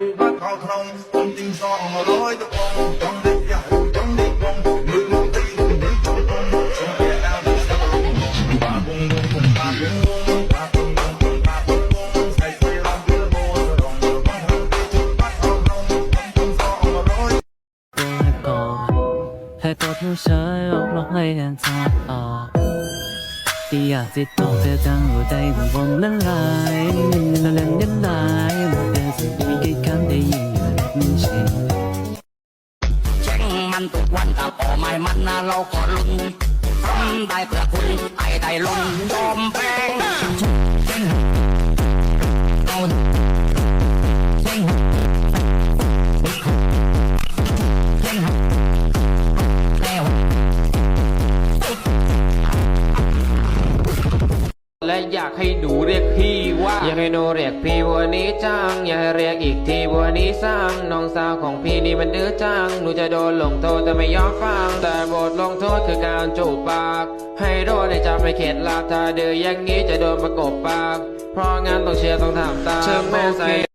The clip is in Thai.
ตัวให้กอนให้ตัวผู้ชายอร้ให้แอนซ่ออกที่อยากจะต่องเธอจังหัวใจของผมละลายละลายละลายันทุกวันถ้าพอไม่มันนะเราก็ลุ้นทำได้เพื่อคุณไอ้ได้ลุ้นยอมแพ้ อยากให้หนูเรียกพี่ว่า อยากให้หนูเรียกพี่บัวนี้จัง อยากให้เรียกอีกทีบัวนี้สร้างน้องสาวของพี่นี่มันดื้อจัง หนูจะโดนลงโทษแต่ไม่ยอมฟัง แต่บทลงโทษคือการจูบปาก ให้โดนในจับไม่เข็ดหลาบถ้าดื้ออย่างนี้จะโดนประกบปาก เพราะงั้นต้องเชียร์ต้องถามตามเชิญแม่ใส่